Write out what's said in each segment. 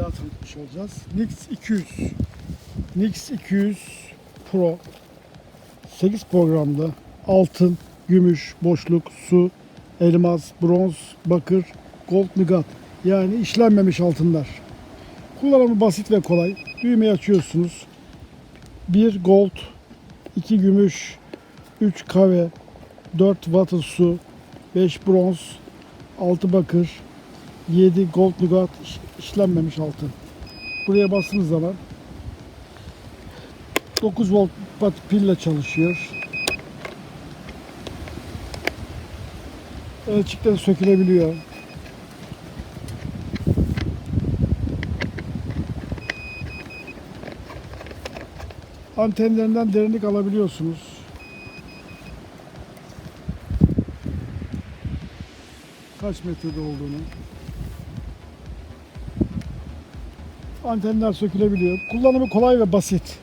daha tanıtmış olacağız. Nix 200. Nix 200 Pro 8 programlı altın, gümüş, boşluk, su, elmas, bronz, bakır, gold nugget yani işlenmemiş altınlar. Kullanımı basit ve kolay. Düğmeyi açıyorsunuz. 1 gold, 2 gümüş, 3 kahve, 4 water su, 5 bronz, 6 bakır, 7 gold nugget iş- işlenmemiş altın. Buraya bastığınız zaman 9 volt pille çalışıyor. Ölçükleri sökülebiliyor. Antenlerinden derinlik alabiliyorsunuz. Kaç metrede olduğunu. Antenler sökülebiliyor. Kullanımı kolay ve basit.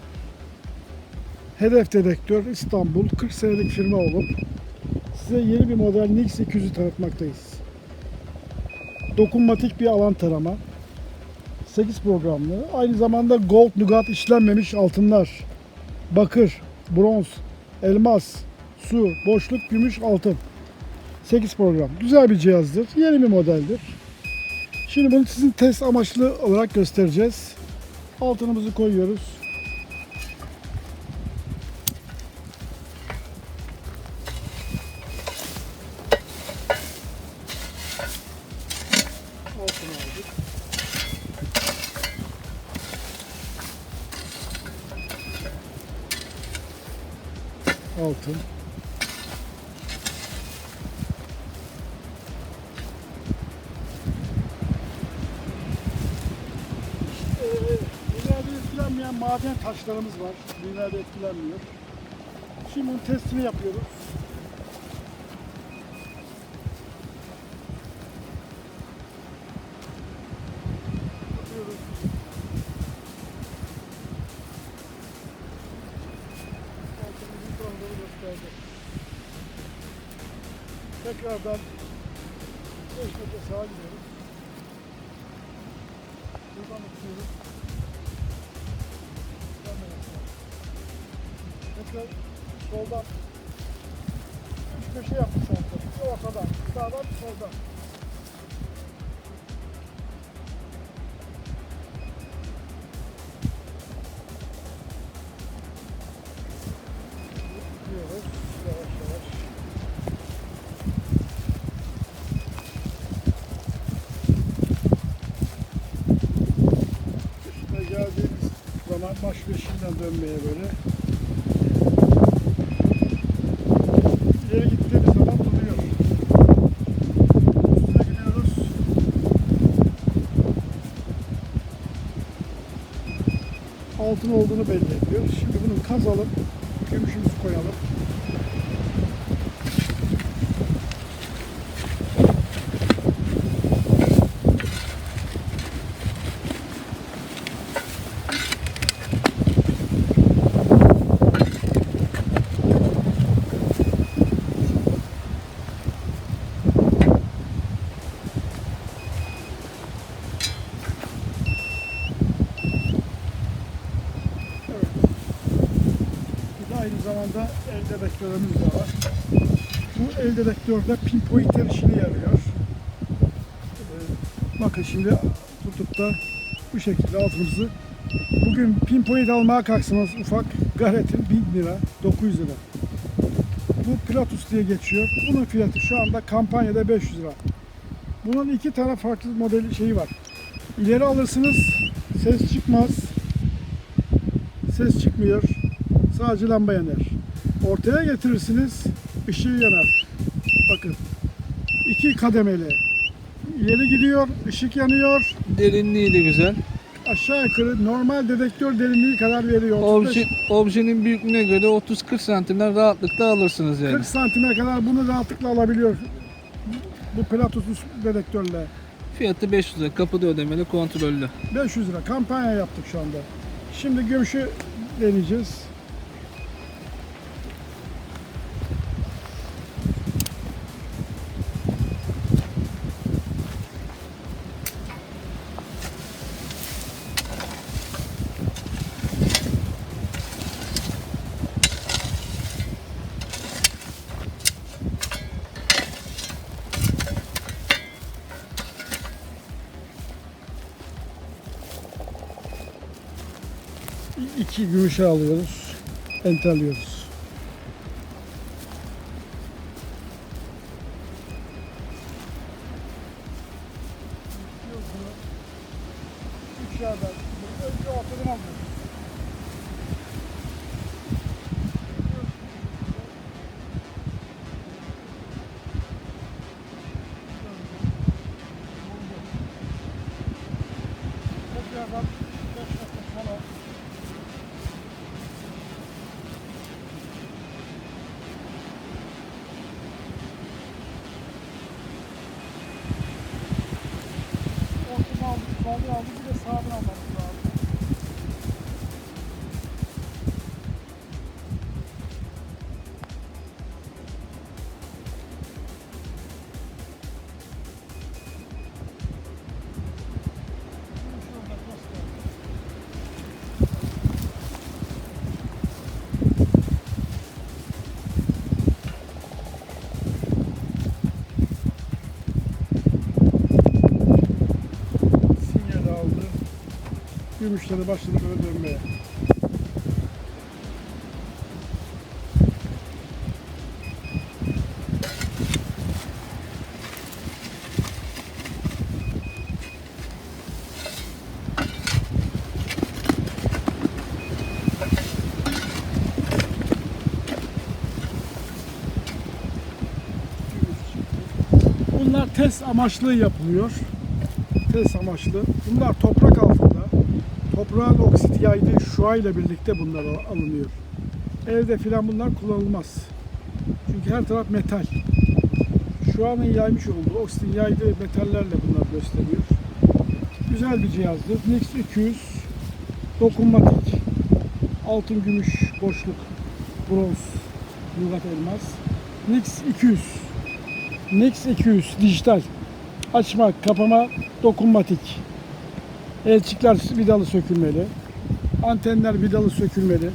Hedef Dedektör İstanbul 40 senelik firma olup size yeni bir model Nix 200'ü tanıtmaktayız. Dokunmatik bir alan tarama. 8 programlı. Aynı zamanda gold nugget işlenmemiş altınlar. Bakır, bronz, elmas, su, boşluk, gümüş, altın. 8 program. Güzel bir cihazdır. Yeni bir modeldir. Şimdi bunu sizin test amaçlı olarak göstereceğiz. Altınımızı koyuyoruz. Altını aldık. Altın. Maden taşlarımız var. İleride etkilenmiyor. Şimdi bunun testini yapıyoruz. Tekrardan 5 metre sağa gidiyoruz. Buradan uçuyoruz. Tekrar soldan üç köşe yaptık sanki. Bir ortadan, sağdan, soldan. Gidiyoruz geldiğimiz zaman baş beşinden dönmeye böyle. Altın olduğunu belli ediyor. Şimdi bunu kazalım. Zamanda el dedektörümüz de var. Bu el dedektörde pinpointer işini yarıyor. Ee, bakın şimdi tutup da bu şekilde altımızı bugün pinpoint almaya kalksanız ufak Garet'in 1000 lira 900 lira. Bu Pilatus diye geçiyor. Bunun fiyatı şu anda kampanyada 500 lira. Bunun iki tane farklı modeli şeyi var. İleri alırsınız ses çıkmaz. Ses çıkmıyor. Sadece lamba yanar. Ortaya getirirsiniz, ışığı yanar. Bakın. iki kademeli. İleri gidiyor, ışık yanıyor. Derinliği de güzel. Aşağı yukarı normal dedektör derinliği kadar veriyor. 35, Obje, objenin büyüklüğüne göre 30-40 santimden rahatlıkla alırsınız yani. 40 santime kadar bunu rahatlıkla alabiliyor. Bu Platus dedektörle. Fiyatı 500 lira. Kapıda ödemeli, kontrollü. 500 lira kampanya yaptık şu anda. Şimdi gümüşü deneyeceğiz. iki gümüşe alıyoruz. Ente alıyoruz. Solda aldık, bir de sağdan almamız Gümüşleri başladı böyle dönmeye. Bunlar test amaçlı yapılıyor test amaçlı. Bunlar toprak. Toprağın oksit yaydığı şua ile birlikte bunlar al- alınıyor. Evde filan bunlar kullanılmaz. Çünkü her taraf metal. Şuanın yaymış olduğu, oksitin yaydığı metallerle bunlar gösteriyor. Güzel bir cihazdır. Nix 200 dokunmatik. Altın, gümüş, boşluk, bronz, lügat elmas. Nix 200. Nix 200 dijital açma, kapama, dokunmatik. Elçikler vidalı sökülmeli. Antenler vidalı sökülmeli.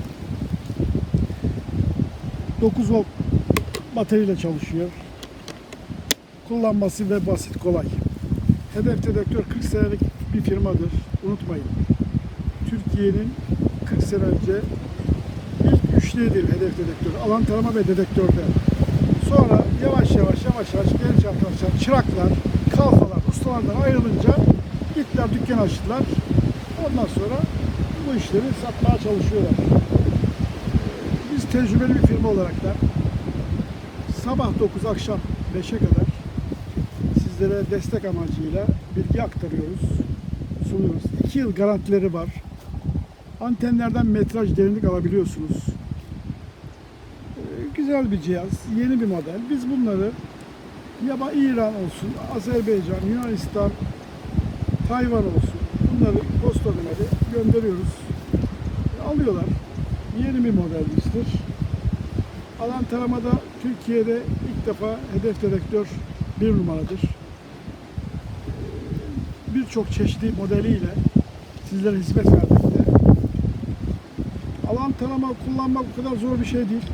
9 volt bataryayla çalışıyor. Kullanması ve basit, kolay. Hedef Dedektör 40 senelik bir firmadır. Unutmayın. Türkiye'nin 40 sene önce ilk üçlüydür hedef dedektörü. Alan tarama ve dedektörde. Sonra yavaş yavaş yavaş yavaş genç arkadaşlar, çıraklar, kalfalar, ustalardan ayrılınca gittiler dükkan açtılar. Ondan sonra bu işleri satmaya çalışıyorlar. Biz tecrübeli bir firma olarak da sabah 9 akşam 5'e kadar sizlere destek amacıyla bilgi aktarıyoruz, sunuyoruz. 2 yıl garantileri var. Antenlerden metraj derinlik alabiliyorsunuz. Ee, Güzel bir cihaz, yeni bir model. Biz bunları yaba İran olsun, Azerbaycan, Yunanistan, Tayvan olsun bunları posta ödemeli gönderiyoruz. Alıyorlar. Yeni bir modelimizdir. Alan taramada Türkiye'de ilk defa hedef dedektör bir numaradır. Birçok çeşitli modeliyle sizlere hizmet vermekte. Alan tarama kullanmak o kadar zor bir şey değil.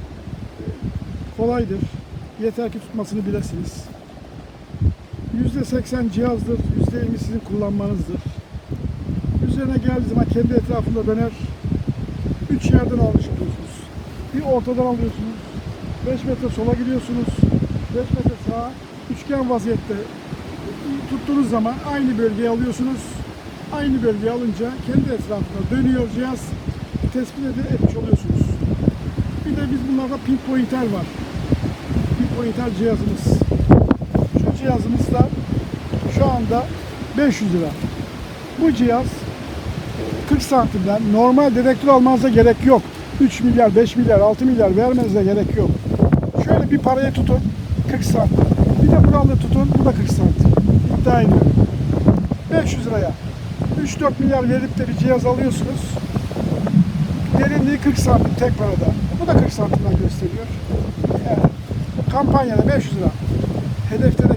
Kolaydır. Yeter ki tutmasını bilesiniz. %80 cihazdır, %20 sizin kullanmanızdır. Üzerine geldiği zaman kendi etrafında döner. Üç yerden almış. Bir ortadan alıyorsunuz. 5 metre sola gidiyorsunuz. 5 metre sağa. Üçgen vaziyette tuttuğunuz zaman aynı bölgeyi alıyorsunuz. Aynı bölgeyi alınca kendi etrafında dönüyor cihaz. Tespit etmiş oluyorsunuz. Bir de biz bunlarda pinpointer var. Pinpointer cihazımız. Şu cihazımız da şu anda 500 lira. Bu cihaz 40 santimden normal dedektör almanıza gerek yok. 3 milyar, 5 milyar, 6 milyar vermenize gerek yok. Şöyle bir parayı tutun 40 santim. Bir de buralı tutun bu da 40 santim. İddia ediyorum. 500 liraya 3-4 milyar verip de bir cihaz alıyorsunuz. Derinliği 40 santim tek parada. Bu da 40 santimden gösteriyor. Yani kampanyada 500 lira. Hedefte